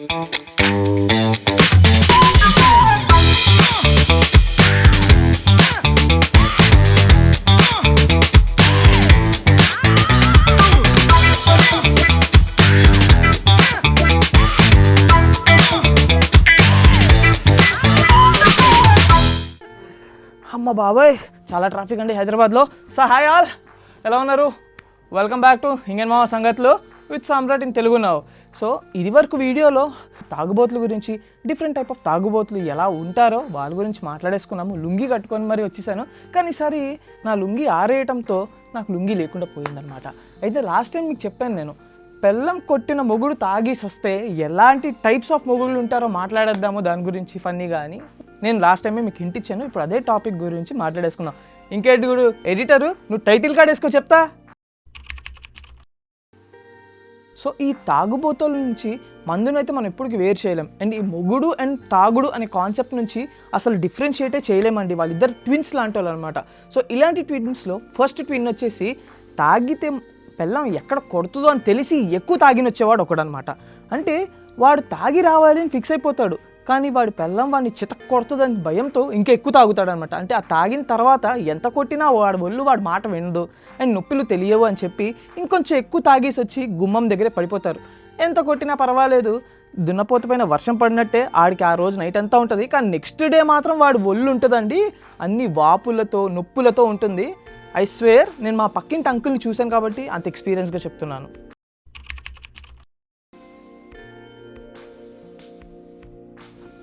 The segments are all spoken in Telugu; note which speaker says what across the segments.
Speaker 1: అమ్మ బాబాయ్ చాలా ట్రాఫిక్ అండి హైదరాబాద్లో. సో హాయ్ ఆల్ ఎలా ఉన్నారు? వెల్కమ్ బ్యాక్ టు ఇంగన్ మామ సంగతులు with Samrat in Telugu now so ఇది వరకు వీడియోలో తాగుబోతుల గురించి డిఫరెంట్ టైప్ ఆఫ్ తాగుబోతులు ఎలా ఉంటారో వాళ్ళ గురించి మాట్లాడేసుకున్నాము. లుంగి కట్టుకొని మరి వచ్చేసాను. కానీ ఈసారి నా లుంగి ఆరేయటంతో నాకు లుంగి లేకుండా పోయిందనమాట అయితే లాస్ట్ టైం మీకు చెప్పాను నేను బెల్లం కొట్టిన మొగుడు తాగేసి వస్తే ఎలాంటి టైప్స్ ఆఫ్ మొగుళ్ళు ఉంటారో మాట్లాడేద్దాము దాని గురించి ఫన్నీగా అని నేను లాస్ట్ టైమే మీకు హింట్ ఇచ్చాను. ఇప్పుడు అదే టాపిక్ గురించి మాట్లాడేసుకుందాం. ఇంకేటి గుడు ఎడిటరు నువ్వు టైటిల్ కార్డ్ వేసుకో చెప్తా. సో ఈ తాగుబోతుల నుంచి మందునైతే మనం ఎప్పటికీ వేరు చేయలేం. అండ్ ఈ మొగుడు అండ్ తాగుడు అనే కాన్సెప్ట్ నుంచి అసలు డిఫరెన్షియేటే చేయలేమండి. వాళ్ళిద్దరు ట్విన్స్ లాంటి వాళ్ళు అనమాట సో ఇలాంటి ట్విన్స్లో ఫస్ట్ ట్విన్ వచ్చేసి తాగితే పెళ్ళం ఎక్కడ కొడుతుందో అని తెలిసి ఎక్కువ తాగిన వచ్చేవాడు ఒకడనమాట. అంటే వాడు తాగి రావాలి అని ఫిక్స్ అయిపోతాడు. కానీ వాడి పెళ్ళం వాడిని చితక్ కొడుతుందని భయంతో ఇంకా ఎక్కువ తాగుతాడు అనమాట అంటే ఆ తాగిన తర్వాత ఎంత కొట్టినా వాడు ఒళ్ళు వాడి మాట వినదు అండ్ నొప్పులు తెలియవు అని చెప్పి ఇంకొంచెం ఎక్కువ తాగేసి వచ్చి గుమ్మం దగ్గరే పడిపోతారు. ఎంత కొట్టినా పర్వాలేదు. దున్నపోత పైన వర్షం పడినట్టే ఆడికి ఆ రోజు నైట్ అంతా ఉంటుంది. కానీ నెక్స్ట్ డే మాత్రం వాడు ఒళ్ళు ఉంటుందండి. అన్ని వాపులతో నొప్పులతో ఉంటుంది. ఐ స్వేర్ నేను మా పక్కింటి అంకుల్ని చూశాను కాబట్టి అంత ఎక్స్పీరియన్స్గా చెప్తున్నాను.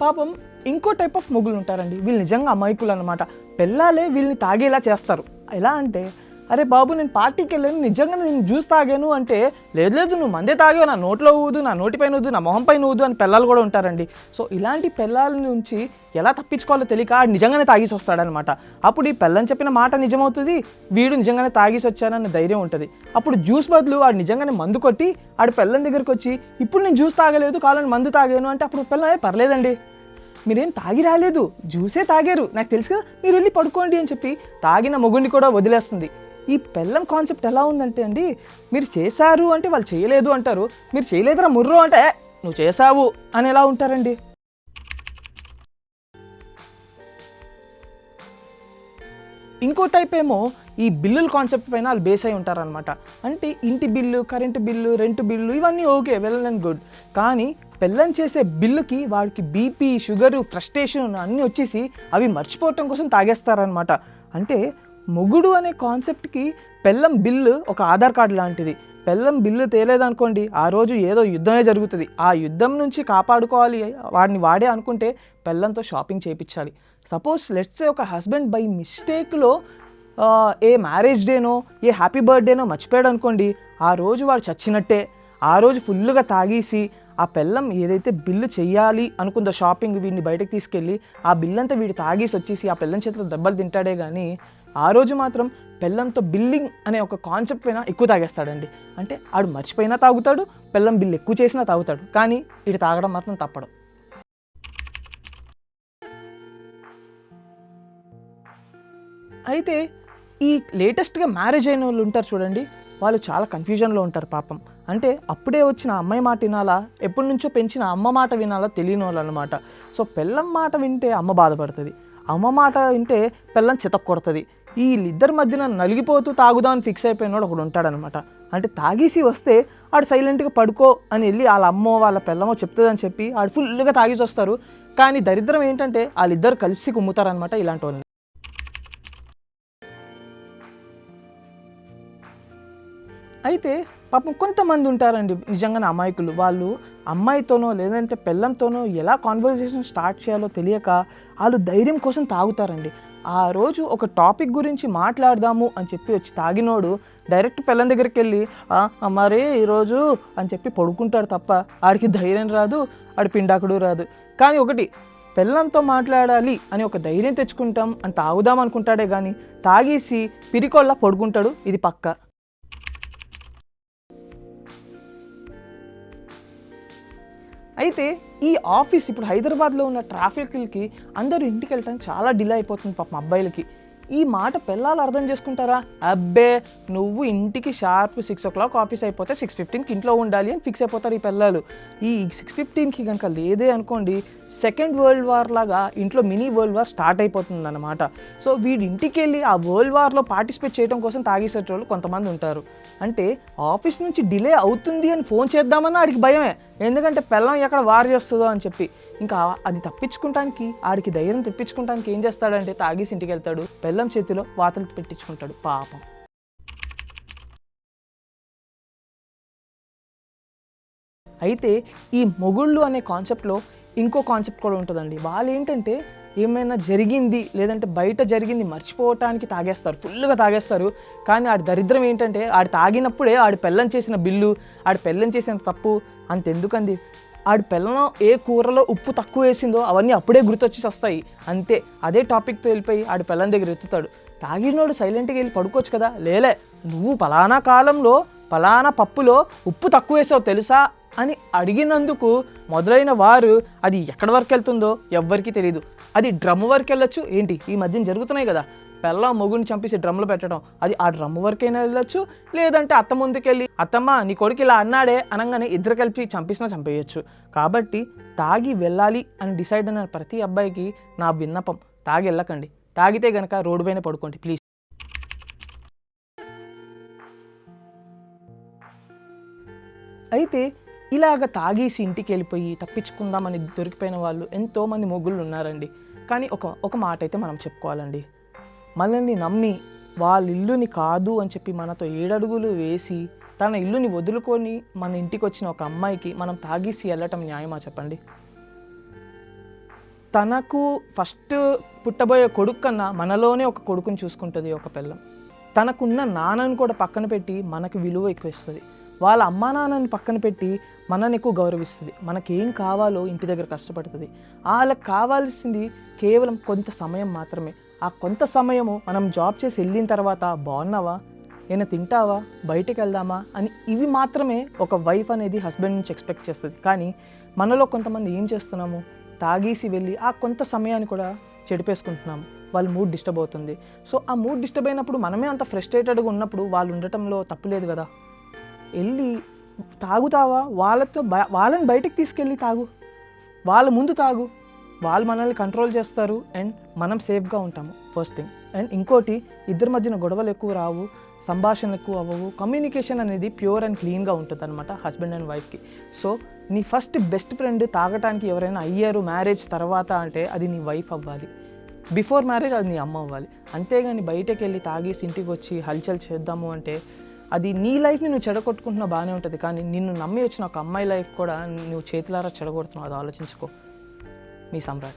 Speaker 1: పాపం ఇంకో టైప్ ఆఫ్ మొగులు ఉంటారండి. వీళ్ళు నిజంగా అమాయకులు అనమాట పెళ్ళాలే వీళ్ళని తాగేలా చేస్తారు. ఎలా అంటే అరే బాబు నేను పార్టీకి వెళ్ళాను నిజంగా నేను జ్యూస్ తాగాను అంటే లేదు లేదు నువ్వు మందే తాగావు నా నోట్లో ఊదు నా నోటిపైన ఊదు నా మొహం పైన ఊదు అని పిల్లలు కూడా ఉంటారండి. సో ఇలాంటి పిల్లల నుంచి ఎలా తప్పించుకోవాలో తెలియక ఆడు నిజంగానే తాగేసి వస్తాడనమాట అప్పుడు ఈ పిల్లని చెప్పిన మాట నిజమవుతుంది వీడు నిజంగానే తాగేసి వచ్చానన్న ధైర్యం ఉంటుంది. అప్పుడు జ్యూస్ బదులు ఆడు నిజంగానే మందు కొట్టి ఆడు పిల్లని దగ్గరికి వచ్చి ఇప్పుడు నేను జ్యూస్ తాగలేదు కావాలని మందు తాగాను అంటే అప్పుడు పిల్ల పర్లేదండి. మీరేం తాగి రాలేదు జ్యూసే తాగారు. నాకు తెలుసు కదా మీరు వెళ్ళి పడుకోండి అని చెప్పి తాగిన మొగుడిని కూడా వదిలేస్తుంది. ఈ పెళ్ళం కాన్సెప్ట్ ఎలా ఉందంటే అండి మీరు చేశారు అంటే వాళ్ళు చేయలేదు అంటారు మీరు చేయలేదురా ముర్రో అంటే నువ్వు చేశావు అని ఎలా ఉంటారండి? ఇంకో టైప్ ఏమో ఈ బిల్లుల కాన్సెప్ట్ పైన వాళ్ళు బేస్ అయి ఉంటారనమాట అంటే ఇంటి bill current bill rent bill ఇవన్నీ ఓకే వెల్ అండ్ గుడ్. కానీ పెళ్ళం చేసే బిల్లుకి వాడికి బీపీ షుగరు ఫ్రస్ట్రేషన్ అన్నీ వచ్చేసి అవి మర్చిపోవటం కోసం తాగేస్తారనమాట అంటే మొగుడు అనే కాన్సెప్ట్కి పెళ్ళం బిల్లు ఒక ఆధార్ కార్డు లాంటిది. పెళ్ళం బిల్లు తేలేదనుకోండి ఆ రోజు ఏదో యుద్ధమే జరుగుతుంది. ఆ యుద్ధం నుంచి కాపాడుకోవాలి వాడిని వాడే అనుకుంటే పెళ్ళంతో షాపింగ్ చేయించాలి సపోజ్ లెట్స్ ఒక హస్బెండ్ బై మిస్టేక్లో ఏ మ్యారేజ్ డేనో ఏ హ్యాపీ బర్త్డేనో మర్చిపోయాడు అనుకోండి ఆ రోజు వాడు చచ్చినట్టే. ఆ రోజు ఫుల్గా తాగేసి ఆ పెళ్ళం ఏదైతే బిల్లు చేయాలి అనుకుందో షాపింగ్ వీడిని బయటకు తీసుకెళ్ళి ఆ బిల్లంతా వీడు తాగేసి వచ్చేసి ఆ పెళ్ళం చేతిలో దెబ్బలు తింటాడే కానీ ఆ రోజు మాత్రం పెళ్ళంతో బిల్లింగ్ అనే ఒక కాన్సెప్ట్ పైన ఎక్కువ తాగేస్తాడండి. అంటే ఆడు మర్చిపోయినా తాగుతాడు పెళ్ళం బిల్లు ఎక్కువ చేసినా తాగుతాడు. కానీ ఇటు తాగడం మాత్రం తప్పడం. అయితే ఈ లేటెస్ట్గా మ్యారేజ్ అయిన వాళ్ళు ఉంటారు చూడండి వాళ్ళు చాలా కన్ఫ్యూజన్లో ఉంటారు పాపం. అంటే అప్పుడే వచ్చిన అమ్మాయి మాట వినాలా? ఎప్పటి నుంచో పెంచిన అమ్మ మాట వినాలా తెలియని వాళ్ళు అనమాట సో పెళ్ళం మాట వింటే అమ్మ బాధపడుతుంది. అమ్మ మాట వింటే పిల్లని చితక్కొడుతుంది. వీళ్ళిద్దరి మధ్యన నలిగిపోతూ తాగుదామని ఫిక్స్ అయిపోయినోడు ఒకడు ఉంటాడనమాట. అంటే తాగేసి వస్తే ఆడు సైలెంట్గా పడుకో అని వెళ్ళి వాళ్ళ అమ్మో వాళ్ళ పిల్లమో చెప్తుందని చెప్పి ఆడు ఫుల్గా తాగేసి వస్తారు. కానీ దరిద్రం ఏంటంటే వాళ్ళిద్దరు కలిసి కుమ్ముతారనమాట ఇలాంటి అయితే పాపం కొంతమంది ఉంటారండి నిజంగానే అమాయకులు. వాళ్ళు అమ్మాయితోనో లేదంటే పెళ్ళంతోనో ఎలా కాన్వర్జేషన్ స్టార్ట్ చేయాలో తెలియక వాళ్ళు ధైర్యం కోసం తాగుతారండి. ఆ రోజు ఒక టాపిక్ గురించి మాట్లాడదాము అని చెప్పి వచ్చి తాగినోడు డైరెక్ట్ పెళ్ళం దగ్గరికి వెళ్ళి మరి ఈరోజు అని చెప్పి పడుకుంటాడు తప్ప ఆడికి ధైర్యం రాదు ఆడి పిండాకుడు రాదు. కానీ ఒకటి పెళ్ళంతో మాట్లాడాలి అని ఒక ధైర్యం తెచ్చుకుంటాం అని తాగుదాం అనుకుంటాడే కానీ తాగేసి పిరికొల్లా పడుకుంటాడు ఇది పక్క. అయితే ఈ ఆఫీస్ ఇప్పుడు హైదరాబాద్లో ఉన్న ట్రాఫిక్లకి అందరూ ఇంటికి వెళ్ళడానికి చాలా డిలే అయిపోతుంది పాప అబ్బాయిలకి. ఈ మాట పిల్లలు అర్థం చేసుకుంటారా? అబ్బే నువ్వు ఇంటికి sharp six o'clock office అయిపోతే సిక్స్ ఫిఫ్టీన్కి ఇంట్లో ఉండాలి అని ఫిక్స్ అయిపోతారు ఈ పిల్లలు ఈ సిక్స్ ఫిఫ్టీన్కి కనుక లేదే అనుకోండి సెకండ్ వరల్డ్ వార్ లాగా ఇంట్లో మినీ వరల్డ్ వార్ స్టార్ట్ అయిపోతుంది అనమాట సో వీడి ఇంటికి వెళ్ళి ఆ వరల్డ్ వార్లో పార్టిసిపేట్ చేయడం కోసం తాగేసేట వాళ్ళు కొంతమంది ఉంటారు. అంటే ఆఫీస్ నుంచి డిలే అవుతుంది అని ఫోన్ చేద్దామన్నా ఆడికి భయమే. ఎందుకంటే పిల్లం ఎక్కడ వార్ చేస్తుందో అని చెప్పి. ఇంకా అది తప్పించుకుంటానికి ఆడికి ధైర్యం తెప్పించుకుంటానికి ఏం చేస్తాడంటే తాగేసి ఇంటికి వెళ్తాడు. బెల్లం చేతిలో వాతలు పెట్టించుకుంటాడు. పాపం. అయితే ఈ మొగుళ్ళు అనే కాన్సెప్ట్లో ఇంకో కాన్సెప్ట్ కూడా ఉంటుందండి. వాళ్ళు ఏంటంటే ఏమైనా జరిగింది లేదంటే బయట జరిగింది మర్చిపోవటానికి తాగేస్తారు ఫుల్గా తాగేస్తారు. కానీ ఆడి దరిద్రం ఏంటంటే ఆడు తాగినప్పుడే ఆడి పెళ్ళం చేసిన బిల్లు ఆడి పెళ్ళం చేసిన తప్పు అంతెందుకంది ఆడి పెళ్ళం ఏ కూరలో ఉప్పు తక్కువ వేసిందో అవన్నీ అప్పుడే గుర్తొచ్చేసి వస్తాయి. అంతే అదే టాపిక్తో వెళ్ళిపోయి ఆడి పెళ్ళం దగ్గర ఎత్తుతాడు. తాగినోడు సైలెంట్గా వెళ్ళి పడుకోవచ్చు కదా? లేలే నువ్వు పలానా కాలంలో పలానా పప్పులో ఉప్పు తక్కువ వేసావు తెలుసా? అని అడిగినందుకు మొదలైన వారు అది ఎక్కడి వరకు వెళ్తుందో ఎవ్వరికీ తెలియదు అది డ్రమ్ వరకు వెళ్ళొచ్చు. ఏంటి? ఈ మధ్యన జరుగుతున్నాయి కదా. పెళ్ళ మొగుని చంపేసి డ్రమ్లు పెట్టడం. అది ఆ డ్రమ్ వరకైనా వెళ్ళొచ్చు లేదంటే అత్త ముందుకెళ్ళి అత్తమ్మ నీ కొడుకు ఇలా అన్నాడే అనగానే ఇద్దరు కలిపి చంపేసినా చంపేయచ్చు. కాబట్టి తాగి వెళ్ళాలి అని డిసైడ్ అయిన ప్రతి అబ్బాయికి నా విన్నపం తాగి వెళ్ళకండి. తాగితే గనక రోడ్డు పైన పడుకోండి ప్లీజ్. అయితే ఇలాగ తాగేసి ఇంటికి వెళ్ళిపోయి తప్పించుకుందామని దొరికిపోయిన వాళ్ళు ఎంతోమంది మొగ్గులు ఉన్నారండి. కానీ ఒక ఒక మాట అయితే మనం చెప్పుకోవాలండి. మనల్ని నమ్మి వాళ్ళ ఇల్లుని కాదు అని చెప్పి మనతో ఏడడుగులు వేసి తన ఇల్లుని వదులుకొని మన ఇంటికి వచ్చిన ఒక అమ్మాయికి మనం తాగేసి వెళ్ళటం న్యాయమా చెప్పండి? తనకు ఫస్ట్ పుట్టబోయే కొడుకు కన్నా మనలోనే ఒక కొడుకుని చూసుకుంటుంది ఒక పిల్లం. తనకున్న నాన్నని కూడా పక్కన పెట్టి మనకు విలువ ఎక్కువ ఇస్తుంది. వాళ్ళ అమ్మా నాన్నని పక్కన పెట్టి మనని ఎక్కువ గౌరవిస్తుంది. మనకేం కావాలో ఇంటి దగ్గర కష్టపడుతుంది. వాళ్ళకి కావాల్సింది కేవలం కొంత సమయం మాత్రమే. ఆ కొంత సమయము మనం జాబ్ చేసి వెళ్ళిన తర్వాత బాగున్నావా? ఏమైనా తింటావా? బయటికి వెళ్దామా? అని ఇవి మాత్రమే ఒక వైఫ్ అనేది హస్బెండ్ నుంచి ఎక్స్పెక్ట్ చేస్తుంది. కానీ మనలో కొంతమంది ఏం చేస్తున్నాము? తాగేసి వెళ్ళి ఆ కొంత సమయాన్ని కూడా చెడిపేసుకుంటున్నాము. వాళ్ళ మూడ్ డిస్టర్బ్ అవుతుంది. సో ఆ మూడ్ డిస్టర్బ్ అయినప్పుడు మనమే అంత ఫ్రస్ట్రేటెడ్గా ఉన్నప్పుడు వాళ్ళు ఉండటంలో తప్పులేదు కదా? వెళ్ళి తాగుతావా వాళ్ళతో వాళ్ళని బయటకు తీసుకెళ్ళి తాగు. వాళ్ళ ముందు తాగు. వాళ్ళు మనల్ని కంట్రోల్ చేస్తారు అండ్ మనం సేఫ్గా ఉంటాము. ఫస్ట్ థింగ్ అండ్ ఇంకోటి ఇద్దరి మధ్యన గొడవలు ఎక్కువ రావు సంభాషణలు ఎక్కువ అవ్వవు. కమ్యూనికేషన్ అనేది ప్యూర్ అండ్ క్లీన్గా ఉంటుంది అనమాట హస్బెండ్ అండ్ వైఫ్కి సో నీ ఫస్ట్ బెస్ట్ ఫ్రెండ్ తాగటానికి ఎవరైనా అయ్యారు మ్యారేజ్ తర్వాత అంటే అది నీ వైఫ్ అవ్వాలి. బిఫోర్ మ్యారేజ్ అది నీ అమ్మ అవ్వాలి. అంతేగాని బయటకు వెళ్ళి తాగేసి ఇంటికి వచ్చి హల్చల్ చేద్దాము అంటే అది నీ లైఫ్ని నువ్వు చెడగొట్టుకుంటున్నా బాగానే ఉంటుంది. కానీ నిన్ను నమ్మి వచ్చిన ఒక అమ్మాయి లైఫ్ కూడా నువ్వు చేతులారా చెడగొడుతున్నావు. అది ఆలోచించుకో. మీ సమ్రాట్.